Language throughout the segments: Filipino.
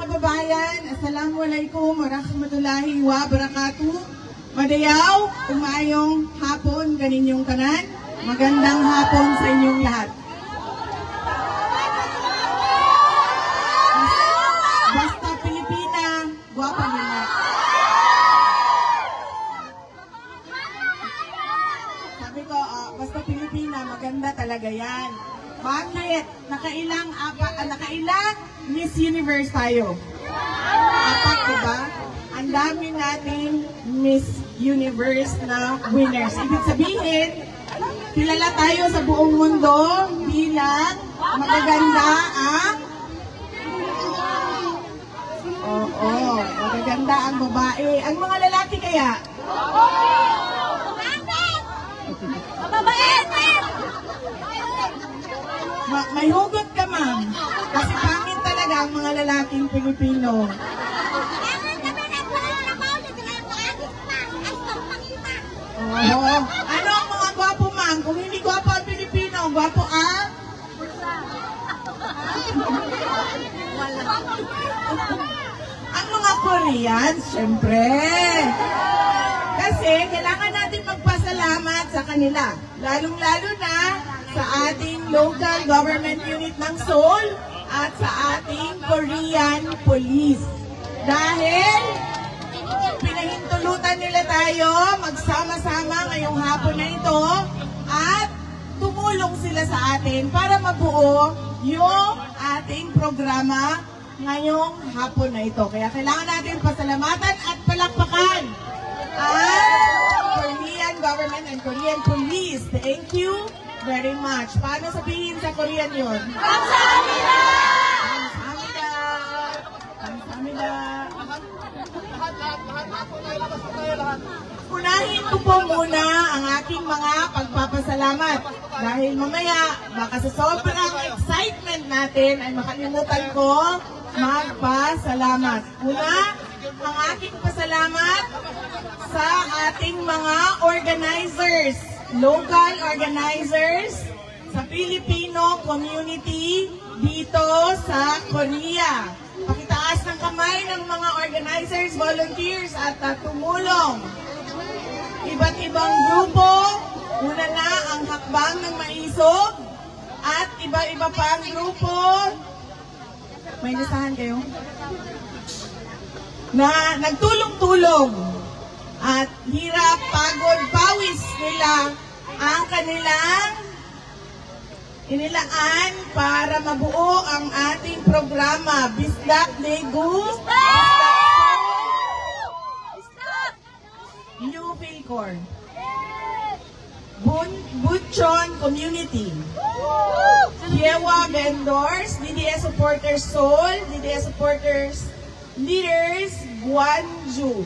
kababayan, Assalamualaikum warahmatullahi wabarakatuh. Madayaw, umayong hapon kaninyong tanan. Magandang hapon sa inyong lahat. Basta Pilipina, guwapa nila. Sabi ko, ah, basta Pilipina, maganda talaga yan. Bakit? Nakailang, apa, ah, nakailang Miss Universe tayo? Apat, diba? Ang dami nating Miss Universe na winners. Ibig sabihin, kilala tayo sa buong mundo bilang magaganda ang Oo, magaganda ang babae. Ang mga lalaki kaya? Ma- may hugot ka, ma'am. Kasi pangit talaga ang mga lalaking Pilipino. Oo. Ano ang mga gwapo, ma'am? Kung hindi gwapo ang Pilipino, gwapo ang... Ang mga Koreans, syempre. Kasi kailangan natin magpasalamat sa kanila. Lalong-lalo na sa ating local government unit ng Seoul at sa ating Korean Police. Dahil pinahintulutan nila tayo magsama-sama ngayong hapon na ito at tumulong sila sa atin para mabuo yung ating programa ngayong hapon na ito. Kaya kailangan natin pasalamatan at palakpakan government and Korean police. Thank you very much. Paano sabihin sa Korean yun? Kamsahamnida! Kamsahamnida! Unahin ko po muna ang aking mga pagpapasalamat. Dahil mamaya, baka sa sobrang excitement natin ay makalimutan ko magpasalamat. Una, ang aking pasalamat sa ating mga organizers, local organizers sa Filipino community dito sa Korea. Pakitaas ng kamay ng mga organizers, volunteers at uh, tumulong. Iba't ibang grupo, una na ang Hakbang ng Maisog at iba-iba pa ang grupo. May listahan kayo? na nagtulong-tulong at hirap, pagod, pawis nila ang kanilang inilaan para mabuo ang ating programa. Bisdak Legu New Philcor Bun Butchon Community. Kiewa Vendors. DDS Supporters Seoul. DDS Supporters Leaders Guangzhou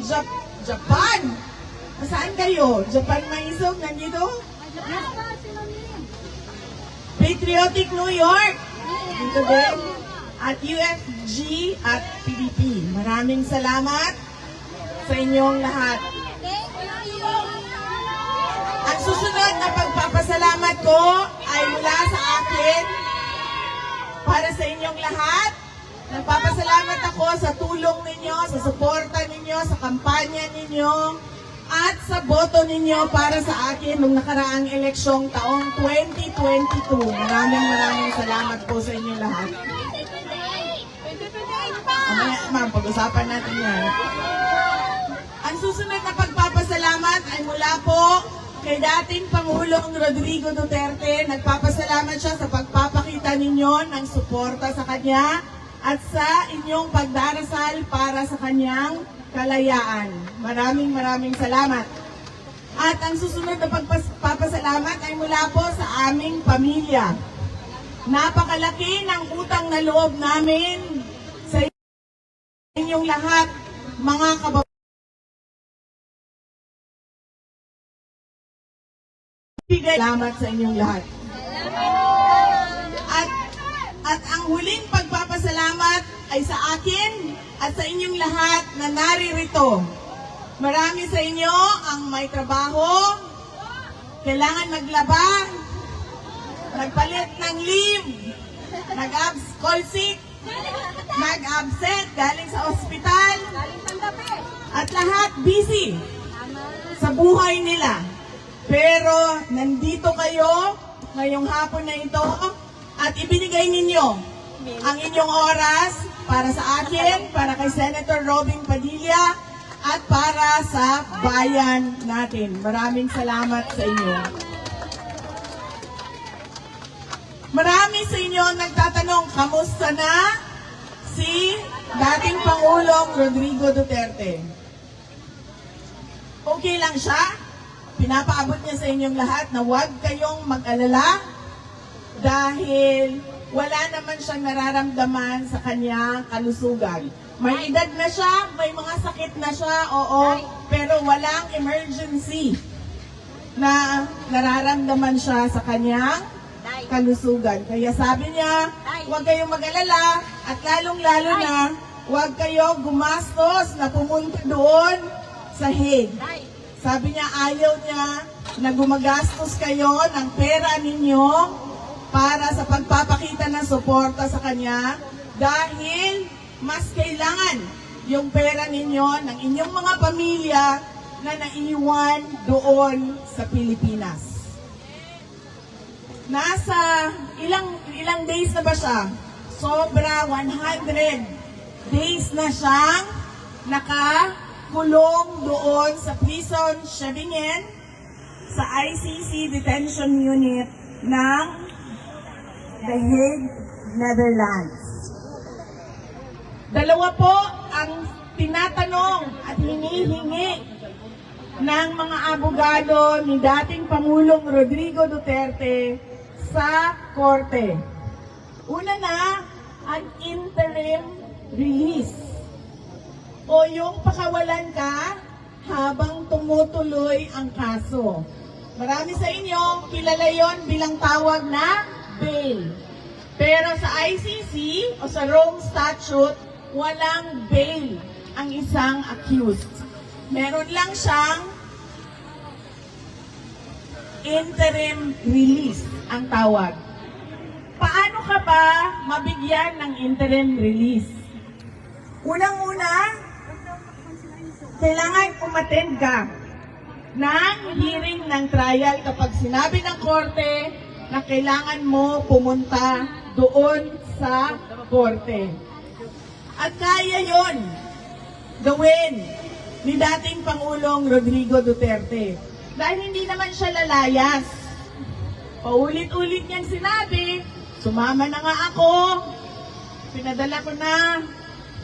Jap- Japan Saan kayo? Japan Maisog nandito? Patriotic New York dito din at UFG at PDP. Maraming salamat sa inyong lahat. Ang susunod na pagpapasalamat ko ay mula sa akin para sa inyong lahat. Nagpapasalamat ako sa tulong ninyo, sa suporta ninyo, sa kampanya ninyo, at sa boto ninyo para sa akin nung nakaraang eleksyong taong 2022. Maraming maraming salamat po sa inyong lahat. Mamaya, ma'am, pag-usapan natin yan. Ang susunod na pagpapasalamat ay mula po kay dating Pangulong Rodrigo Duterte. Nagpapasalamat siya sa pagpapakita ninyo ng suporta sa kanya at sa inyong pagdarasal para sa kanyang kalayaan. Maraming maraming salamat. At ang susunod na pagpapasalamat ay mula po sa aming pamilya. Napakalaki ng utang na loob namin sa inyong lahat, mga kababayan. Salamat sa inyong lahat. At, at ang huling pagpapasalamat ay sa akin at sa inyong lahat na naririto. Marami sa inyo ang may trabaho, kailangan maglaba, nagpalit ng leave, nag-abs, call sick, nag-absent galing sa ospital, at lahat busy sa buhay nila. Pero nandito kayo ngayong hapon na ito at ibinigay ninyo ang inyong oras para sa akin, para kay Senator Robin Padilla, at para sa bayan natin. Maraming salamat sa inyo. Marami sa inyo ang nagtatanong, kamusta na si dating Pangulong Rodrigo Duterte? Okay lang siya? Pinapaabot niya sa inyong lahat na huwag kayong mag-alala dahil wala naman siyang nararamdaman sa kanyang kalusugan. May edad na siya, may mga sakit na siya, oo, pero walang emergency na nararamdaman siya sa kanyang kalusugan. Kaya sabi niya, huwag kayong mag-alala at lalong-lalo na huwag kayong gumastos na pumunta doon sa. Day. Sabi niya, ayaw niya na gumagastos kayo ng pera ninyo para sa pagpapakita ng suporta sa kanya dahil mas kailangan yung pera ninyo ng inyong mga pamilya na naiwan doon sa Pilipinas. Nasa ilang ilang days na ba siya? Sobra 100 days na siyang nakakulong doon sa prison Chevignen sa ICC detention unit ng The Hague, Netherlands. Dalawa po ang tinatanong at hinihingi ng mga abogado ni dating Pangulong Rodrigo Duterte sa korte. Una na, ang interim release o yung pakawalan ka habang tumutuloy ang kaso. Marami sa inyo, kilala yon bilang tawag na bail. Pero sa ICC o sa Rome Statute, walang bail ang isang accused. Meron lang siyang interim release ang tawag. Paano ka ba mabigyan ng interim release? Unang-una, kailangan umattend ka ng hearing ng trial kapag sinabi ng korte na kailangan mo pumunta doon sa korte. At kaya yon gawin ni dating Pangulong Rodrigo Duterte. Dahil hindi naman siya lalayas. Paulit-ulit niyang sinabi, sumama na nga ako, pinadala ko na,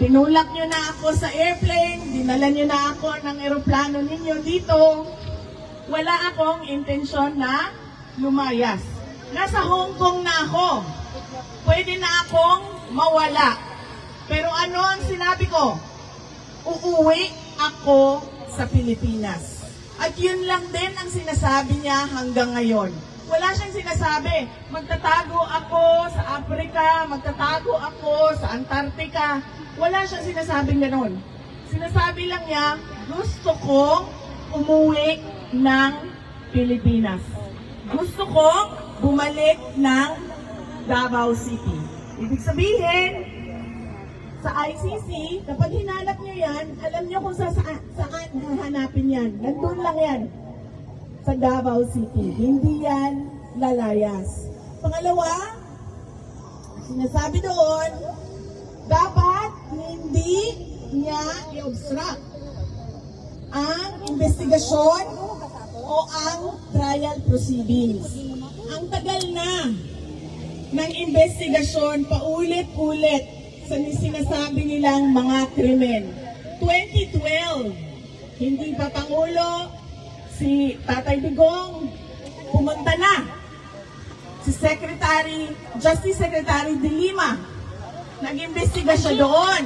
tinulak niyo na ako sa airplane, dinala niyo na ako ng eroplano ninyo dito. Wala akong intensyon na lumayas. Nasa Hong Kong na ako. Pwede na akong mawala. Pero ano ang sinabi ko? Uuwi ako sa Pilipinas. At yun lang din ang sinasabi niya hanggang ngayon. Wala siyang sinasabi, magtatago ako sa Africa, magtatago ako sa Antarctica. Wala siyang sinasabing ganon. Sinasabi lang niya, gusto kong umuwi ng Pilipinas. Gusto kong bumalik ng Davao City. Ibig sabihin, sa ICC, kapag hinanap nyo yan, alam nyo kung sa, saan, saan hahanapin yan. Nandun lang yan. Sa Davao City. Hindi yan lalayas. Pangalawa, sinasabi doon, dapat hindi niya i-obstruct ang investigasyon o ang trial proceedings. Ang tagal na ng investigasyon paulit-ulit sa sinasabi nilang mga krimen. 2012, hindi pa Pangulo, si Tatay Digong, pumunta na. Si Secretary, Justice Secretary De Lima, nag-imbestiga siya doon.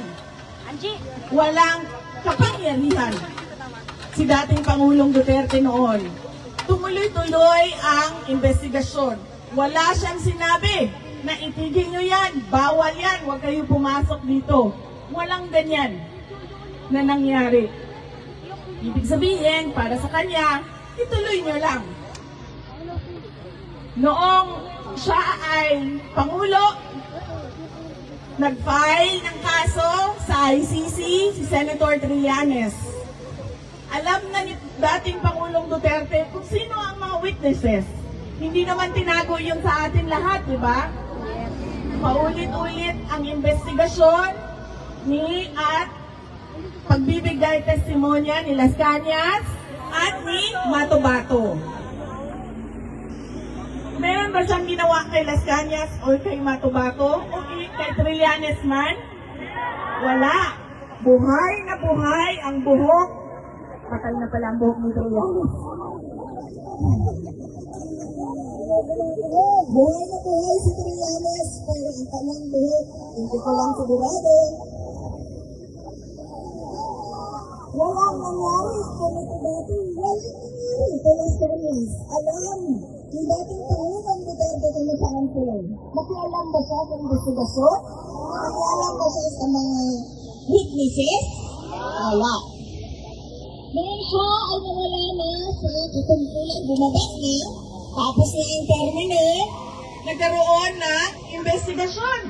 Walang kapangyarihan si dating Pangulong Duterte noon. Tumuloy-tuloy ang investigasyon. Wala siyang sinabi na itigil nyo yan, bawal yan, huwag kayo pumasok dito. Walang ganyan na nangyari. Ibig sabihin, para sa kanya, ituloy nyo lang. Noong siya ay Pangulo, nag-file ng kaso sa ICC si Senator Trillanes. Alam na ni dating Pangulong Duterte kung sino ang mga witnesses. Hindi naman tinago yun sa atin lahat, di ba? Paulit-ulit ang investigasyon ni at pagbibigay testimonya ni Las Cañas at ni Matobato. Meron ba siyang ginawa kay Las Cañas o kay Matobato o kay Trillanes man? Wala. Buhay na buhay ang buhok. Patay na pala ang buhok ni Trillanes. Buhay na buhay si Trillanes pero ang kanyang buhok, hindi ko lang sigurado. Walang nangyari sa ito dati. Walang nangyari Las Cañas. Alam, yung dating Pangulong Duterte kung nasaan sila. Nakialam ba siya sa investigasyon? Nakialam ba siya sa mga witnesses? Wala. Nawala na sa katumpulan, bumaba na, tapos na ang termino, nagkaroon ng investigasyon.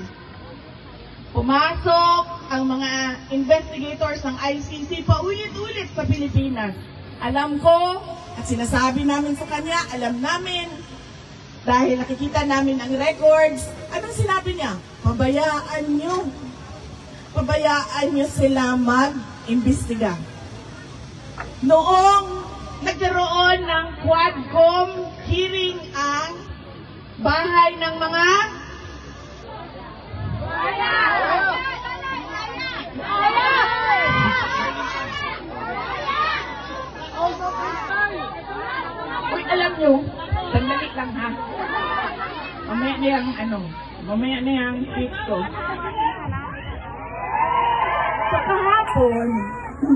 Pumasok ang mga investigators ng ICC paulit-ulit sa Pilipinas. Alam ko at sinasabi namin sa kanya, alam namin, dahil nakikita namin ang records, anong sinabi niya? Pabayaan niyo. Pabayaan niyo sila mag-imbestiga. Noong nagkaroon ng Quadcom hearing ang bahay ng mga Uy, alam nyo, sandali lang ha. Mamaya na ano, mamaya na yung tweet ko. Sa kahapon,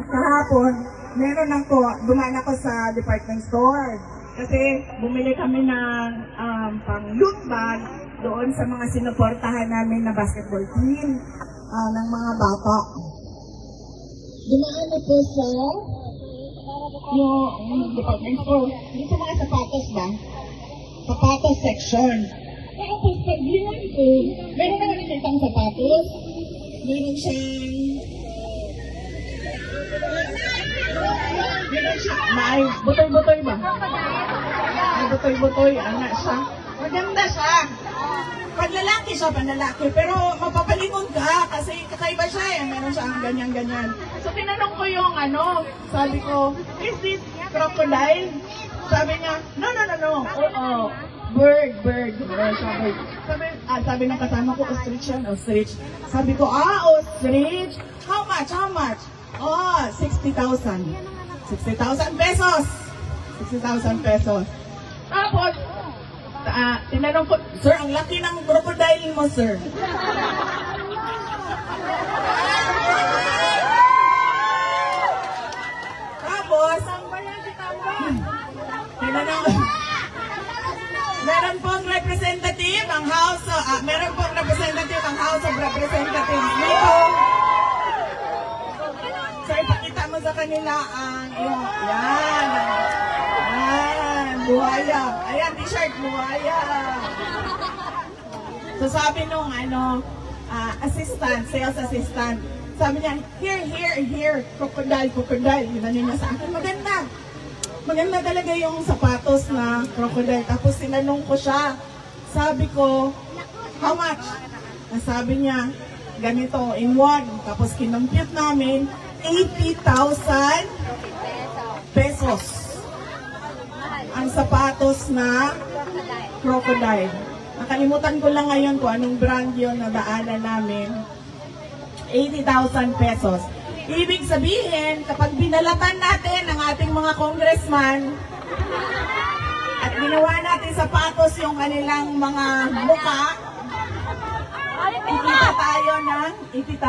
kahapon, meron ako, dumaan ako sa department store. Kasi bumili kami ng um, pang loot bag doon sa mga sinuportahan namin na basketball team ah, ng mga bata. Dumaan ako sa yung department store. Yung sa mga sapatos ba? Sapatos section. Tapos pag ko, meron na nakikitang sapatos. Meron siyang May butoy-butoy ba? May butoy-butoy. Anak siya. Maganda siya. Pag lalaki siya, panlalaki. Pero mapapalingon ka kasi kakaiba siya eh. Meron siya ang ganyan-ganyan. So tinanong ko yung ano, sabi ko, is this crocodile? Sabi niya, no, no, no, no. Oo. Bird, bird. Meron siya bird. Sabi, ah, sabi ng kasama ko, ostrich yan, ostrich. Sabi ko, ah, ostrich. How much, how much? Oh, 60,000. 60,000 pesos. 60,000 pesos. Tapos, ah, tinanong ko, Sir, ang laki ng crocodile mo, sir. Tapos, tinanong, meron pong representative ang House, ah, meron pong representative ang House of Representatives dito. Kanila ang iyong, yan. Yan, buhaya. Ayan, t-shirt, buhaya. So, sabi nung, ano, ah, assistant, sales assistant, sabi niya, here, here, here, crocodile, crocodile. Ginano niya sa akin, maganda. Maganda talaga yung sapatos na crocodile. Tapos sinanong ko siya. Sabi ko, how much? Ah, Sabi niya, ganito, in one. Tapos kinompute namin, 80,000 pesos. Ang sapatos na crocodile. Nakalimutan ko lang ngayon kung anong brand yun na daanan namin. 80,000 pesos. Ibig sabihin, kapag binalatan natin ang ating mga congressman at ginawa natin sapatos yung kanilang mga muka, kikita tayo ng 80,000